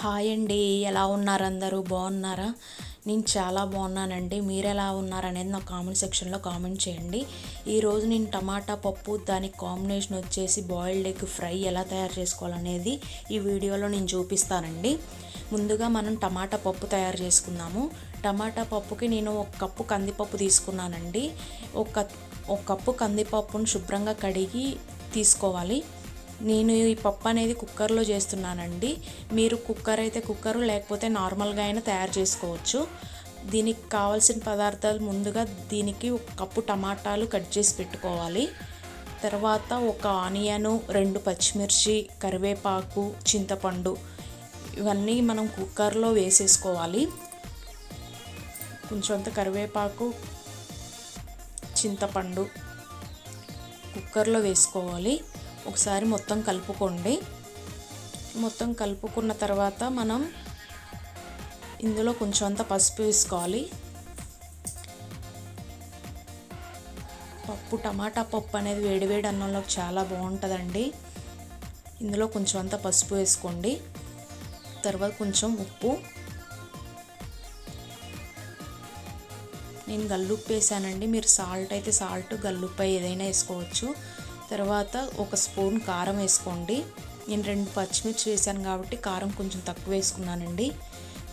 Hi అండి ఎలా ఉన్నారు అందరూ? బాగున్నారా? నేను చాలా బాగున్నానండి. మీరు ఎలా ఉన్నారనేది నా కామెంట్ సెక్షన్లో కామెంట్ చేయండి. ఈరోజు నేను టమాటా పప్పు దానికి కాంబినేషన్ వచ్చేసి బాయిల్డ్ ఎగ్ ఫ్రై ఎలా తయారు చేసుకోవాలనేది ఈ వీడియోలో నేను చూపిస్తానండి. ముందుగా మనం టమాటా పప్పు తయారు చేసుకుందాము. టమాటా పప్పుకి నేను ఒక కప్పు కందిపప్పు తీసుకున్నానండి. ఒక ఒక కప్పు కందిపప్పును శుభ్రంగా కడిగి తీసుకోవాలి. నేను ఈ పప్పు అనేది కుక్కర్లో చేస్తున్నానండి. మీరు కుక్కర్ అయితే కుక్కర్ లేకపోతే నార్మల్గా అయినా తయారు చేసుకోవచ్చు. దీనికి కావాల్సిన పదార్థాలు ముందుగా దీనికి ఒక కప్పు టమాటాలు కట్ చేసి పెట్టుకోవాలి. తర్వాత ఒక ఆనియను రెండు పచ్చిమిర్చి కరివేపాకు చింతపండు ఇవన్నీ మనం కుక్కర్లో వేసేసుకోవాలి. కొంచెంత కరివేపాకు చింతపండు కుక్కర్లో వేసుకోవాలి. ఒకసారి మొత్తం కలుపుకోండి. మొత్తం కలుపుకున్న తర్వాత మనం ఇందులో కొంచెం అంత పసుపు వేసుకోవాలి. పప్పు టమాటా పప్పు అనేది వేడివేడి అన్నంలో చాలా బాగుంటుందండి. ఇందులో కొంచెం అంత పసుపు వేసుకోండి. తర్వాత కొంచెం ఉప్పు. నేను గల్లుప్పు వేసానండి. మీరు సాల్ట్ అయితే సాల్ట్ గల్లుప్పు ఏదైనా వేసుకోవచ్చు. తర్వాత ఒక స్పూన్ కారం వేసుకోండి. నేను రెండు పచ్చిమిర్చి వేసాను కాబట్టి కారం కొంచెం తక్కువ వేసుకున్నానండి.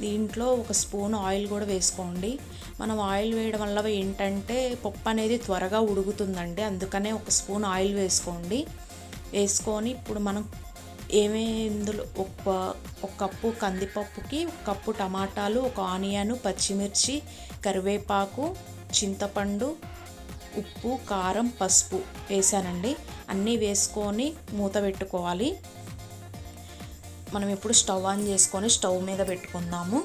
దీంట్లో ఒక స్పూన్ ఆయిల్ కూడా వేసుకోండి. మనం ఆయిల్ వేయడం వల్ల ఏంటంటే పప్పు అనేది త్వరగా ఉడుకుతుందండి. అందుకనే ఒక స్పూన్ ఆయిల్ వేసుకోండి. వేసుకొని ఇప్పుడు మనం ఏమే ఇందులో ఒక ఒక కప్పు కందిపప్పుకి ఒక కప్పు టమాటాలు ఒక ఆనియన్ పచ్చిమిర్చి కరివేపాకు చింతపండు ఉప్పు కారం పసుపు వేసానండి. అన్నీ వేసుకొని మూత పెట్టుకోవాలి. మనం ఇప్పుడు స్టవ్ ఆన్ చేసుకొని స్టవ్ మీద పెట్టుకుందాము.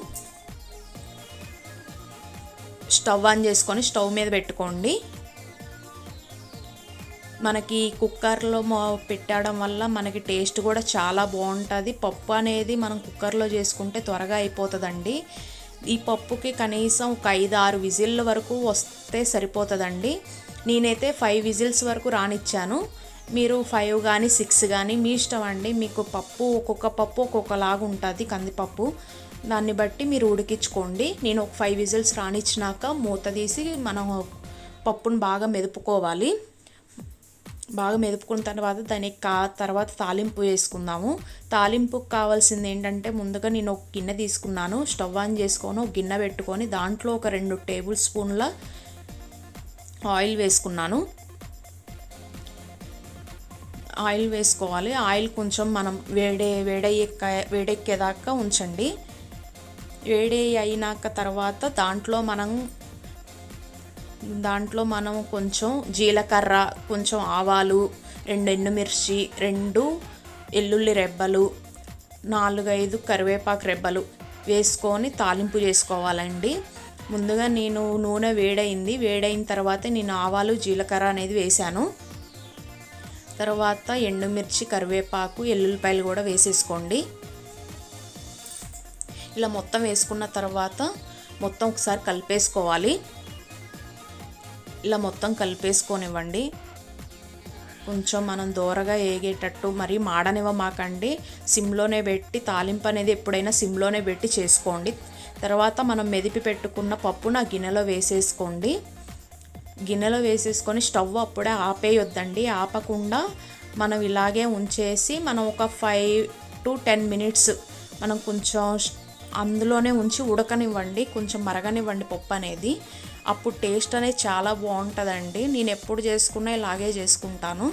స్టవ్ ఆన్ చేసుకొని స్టవ్ మీద పెట్టుకోండి. మనకి కుక్కర్లో పెట్టడం వల్ల మనకి టేస్ట్ కూడా చాలా బాగుంటుంది. పప్పు అనేది మనం కుక్కర్లో చేసుకుంటే త్వరగా అయిపోతుందండి. ఈ పప్పుకి కనీసం ఒక ఐదు ఆరు విజిల్ వరకు వస్తే సరిపోతుందండి. నేనైతే ఫైవ్ విజిల్స్ వరకు రానిచ్చాను. మీరు ఫైవ్ కానీ సిక్స్ కానీ మీ ఇష్టం అండి. మీకు పప్పు ఒక్కొక్క పప్పు ఒక్కొక్కలాగా ఉంటుంది కందిపప్పు. దాన్ని బట్టి మీరు ఉడికించుకోండి. నేను ఒక ఫైవ్ విజిల్స్ రానిచ్చినాక మూత తీసి మనం పప్పును బాగా మెదుపుకోవాలి. బాగా మెదుపుకున్న తర్వాత దానికి కా తర్వాత తాలింపు వేసుకుందాము. తాలింపుకు కావాల్సింది ఏంటంటే ముందుగా నేను ఒక గిన్నె తీసుకున్నాను. స్టవ్ ఆన్ చేసుకొని ఒక గిన్నె పెట్టుకొని దాంట్లో ఒక రెండు టేబుల్ స్పూన్ల ఆయిల్ వేసుకున్నాను. ఆయిల్ వేసుకోవాలి. ఆయిల్ కొంచెం మనం వేడే వేడెక్క వేడెక్కేదాకా ఉంచండి. వేడి అయినాక తర్వాత దాంట్లో మనం దాంట్లో మనం కొంచెం జీలకర్ర కొంచెం ఆవాలు రెండు ఎండుమిర్చి రెండు ఎల్లుల్లి రెబ్బలు నాలుగైదు కరివేపాకు రెబ్బలు వేసుకొని తాలింపు చేసుకోవాలండి. ముందుగా నేను నూనె వేడైంది. వేడైన తర్వాత నేను ఆవాలు జీలకర్ర అనేది వేశాను. తర్వాత ఎండుమిర్చి కరివేపాకు ఎల్లుల్లిపాయలు కూడా వేసేసుకోండి. ఇలా మొత్తం వేసుకున్న తర్వాత మొత్తం ఒకసారి కలిపేసుకోవాలి. ఇలా మొత్తం కలిపేసుకొనివ్వండి. కొంచెం మనం దూరగా ఏగేటట్టు మరి మాడనివ్వమాకండి. సిమ్లోనే పెట్టి తాలింపు అనేది ఎప్పుడైనా సిమ్లోనే పెట్టి చేసుకోండి. తర్వాత మనం మెదిపి పెట్టుకున్న పప్పున గిన్నెలో వేసేసుకోండి. గిన్నెలో వేసేసుకొని స్టవ్ అప్పుడే ఆపేయొద్దండి. ఆపకుండా మనం ఇలాగే ఉంచేసి మనం ఒక ఫైవ్ టు టెన్ మినిట్స్ మనం కొంచెం అందులోనే ఉంచి ఉడకనివ్వండి కొంచెం మరగనివ్వండి పప్పు అనేది. అప్పుడు టేస్ట్ అనేది చాలా బాగుంటుందండి. నేను ఎప్పుడు చేసుకున్నా ఇలాగే చేసుకుంటాను.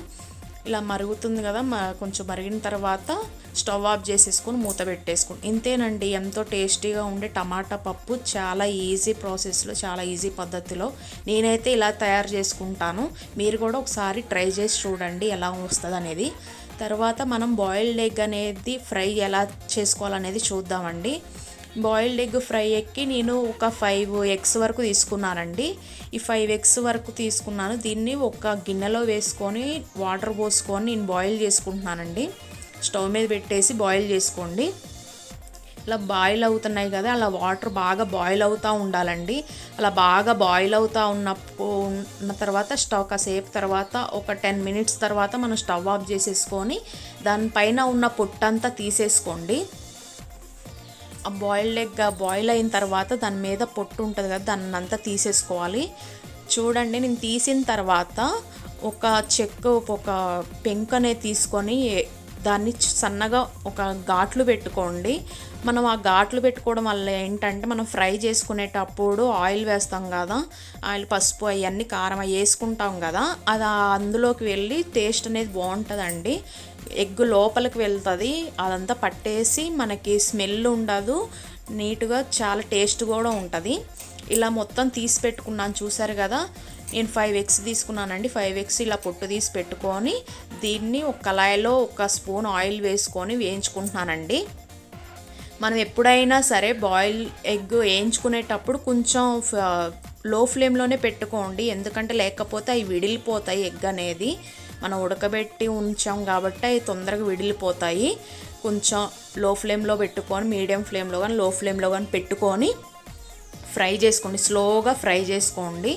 ఇలా మరుగుతుంది కదా కొంచెం మరిగిన తర్వాత స్టవ్ ఆఫ్ చేసేసుకొని మూత పెట్టేసుకుని ఇంతేనండి ఎంతో టేస్టీగా ఉండే టమాటా పప్పు చాలా ఈజీ ప్రాసెస్లో చాలా ఈజీ పద్ధతిలో. నేనైతే ఇలా తయారు చేసుకుంటాను. మీరు కూడా ఒకసారి ట్రై చేసి చూడండి ఎలా వస్తుంది అనేది తర్వాత మనం బాయిల్డ్ ఎగ్ అనేది ఫ్రై ఎలా చేసుకోవాలనేది చూద్దామండి. బాయిల్డ్ ఎగ్ ఫ్రై ఎక్కి నేను ఒక ఫైవ్ ఎగ్స్ వరకు తీసుకున్నానండి. ఈ ఫైవ్ ఎగ్స్ వరకు తీసుకున్నాను. దీన్ని ఒక గిన్నెలో వేసుకొని వాటర్ పోసుకొని నేను బాయిల్ చేసుకుంటున్నానండి. స్టవ్ మీద పెట్టేసి బాయిల్ చేసుకోండి. ఇలా బాయిల్ అవుతున్నాయి కదా అలా వాటర్ బాగా బాయిల్ అవుతూ ఉండాలండి. అలా బాగా బాయిల్ అవుతూ ఉన్నప్పుడు ఉన్న తర్వాత స్టవ్ కాసేపు తర్వాత ఒక టెన్ మినిట్స్ తర్వాత మనం స్టవ్ ఆఫ్ చేసేసుకొని దానిపైన ఉన్న పొట్టంతా తీసేసుకోండి. ఆ బాయిల్డ్ ఎగ్ బాయిల్ అయిన తర్వాత దాని మీద పొట్టు ఉంటుంది కదా దాన్ని అంతా తీసేసుకోవాలి. చూడండి నేను తీసిన తర్వాత ఒక చెక్క ఒక పెంకనే తీసుకొని దాన్ని సన్నగా ఒక ఘాట్లు పెట్టుకోండి. మనం ఆ ఘాట్లు పెట్టుకోవడం వల్ల ఏంటంటే మనం ఫ్రై చేసుకునేటప్పుడు ఆయిల్ వేస్తాం కదా ఆయిల్ పసుపు అవన్నీ కారం అవి వేసుకుంటాం కదా అది అందులోకి వెళ్ళి టేస్ట్ అనేది బాగుంటుందండి. ఎగ్ లోపలికి వెళ్తుంది అదంతా పట్టేసి మనకి స్మెల్ ఉండదు నీట్గా చాలా టేస్ట్ కూడా ఉంటుంది. ఇలా మొత్తం తీసి పెట్టుకున్నాను చూసారు కదా? నేను ఫైవ్ ఎగ్స్ తీసుకున్నానండి. ఫైవ్ ఎగ్స్ ఇలా పొట్టు తీసి పెట్టుకొని దీన్ని ఒక కళాయిలో ఒక స్పూన్ ఆయిల్ వేసుకొని వేయించుకుంటున్నానండి. మనం ఎప్పుడైనా సరే బాయిల్ ఎగ్ వేయించుకునేటప్పుడు కొంచెం లో ఫ్లేమ్లోనే పెట్టుకోండి. ఎందుకంటే లేకపోతే అవి విడిలిపోతాయి ఎగ్ అనేది. మనం ఉడకబెట్టి ఉంచాం కాబట్టి అవి తొందరగా విడిలిపోతాయి. కొంచెం లో ఫ్లేమ్లో పెట్టుకొని మీడియం ఫ్లేమ్లో కానీ లో ఫ్లేమ్లో కానీ పెట్టుకొని ఫ్రై చేసుకోండి. స్లోగా ఫ్రై చేసుకోండి.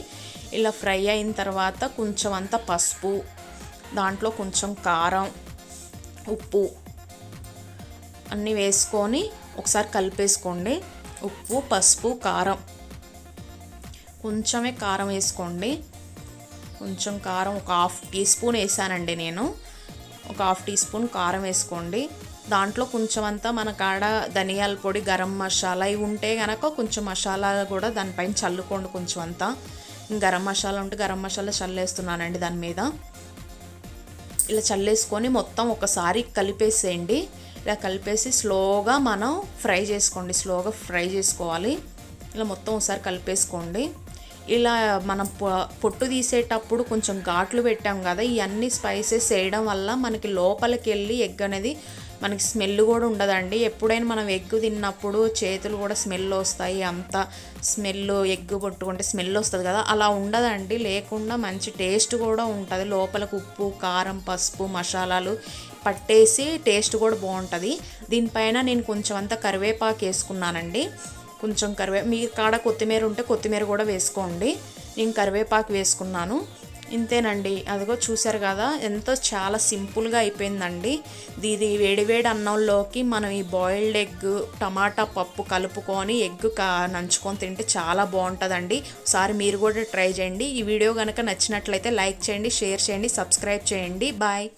ఇలా ఫ్రై అయిన తర్వాత కొంచెం అంత పసుపు దాంట్లో కొంచెం కారం ఉప్పు అన్నీ వేసుకొని ఒకసారి కలిపేసుకోండి. ఉప్పు పసుపు కారం కొంచెమే కారం వేసుకోండి. కొంచెం కారం ఒక హాఫ్ టీ స్పూన్ వేసానండి నేను. ఒక హాఫ్ టీ స్పూన్ కారం వేసుకోండి. దాంట్లో కొంచెం అంతా మన కాడ ధనియాల పొడి గరం మసాలా ఇవి ఉంటే కనుక కొంచెం మసాలా కూడా దానిపైన చల్లుకోండి కొంచెం అంతా గరం మసాలా ఉంటే గరం మసాలా చల్లేస్తున్నానండి దాని మీద. ఇలా చల్లేసుకొని మొత్తం ఒకసారి కలిపేసేయండి. ఇలా కలిపేసి స్లోగా మనం ఫ్రై చేసుకోండి స్లోగా ఫ్రై చేసుకోవాలి. ఇలా మొత్తం ఒకసారి కలిపేసుకోండి. ఇలా మనం పొట్టు తీసేటప్పుడు కొంచెం ఘాట్లు పెట్టాం కదా ఇవన్నీ స్పైసెస్ వేయడం వల్ల మనకి లోపలికి వెళ్ళి ఎగ్ అనేది మనకి స్మెల్ కూడా ఉండదండి. ఎప్పుడైనా మనం ఎగ్ తిన్నప్పుడు చేతులు కూడా స్మెల్ వస్తాయి అంత స్మెల్ ఎగ్ పట్టుకుంటే స్మెల్ వస్తుంది కదా అలా ఉండదండి. లేకుండా మంచి టేస్ట్ కూడా ఉంటుంది. లోపలకు ఉప్పు కారం పసుపు మసాలాలు పట్టేసి టేస్ట్ కూడా బాగుంటుంది. దీనిపైన నేను కొంచెం అంత కరివేపాకు వేసుకున్నానండి. కొంచెం కరివే మీ కాడ కొత్తిమీర ఉంటే కొత్తిమీర కూడా వేసుకోండి. నేను కరివేపాకు వేసుకున్నాను. ఇంతేనండి. అదిగో చూశారు కదా ఎంతో చాలా సింపుల్గా అయిపోయిందండి. ఇది వేడివేడి అన్నంలోకి మనం ఈ బాయిల్డ్ ఎగ్ టమాటా పప్పు కలుపుకొని ఎగ్ కా నంచుకొని తింటే చాలా బాగుంటుందండి. ఒకసారి మీరు కూడా ట్రై చేయండి. ఈ వీడియో కనుక నచ్చినట్లయితే లైక్ చేయండి షేర్ చేయండి సబ్స్క్రైబ్ చేయండి. బాయ్.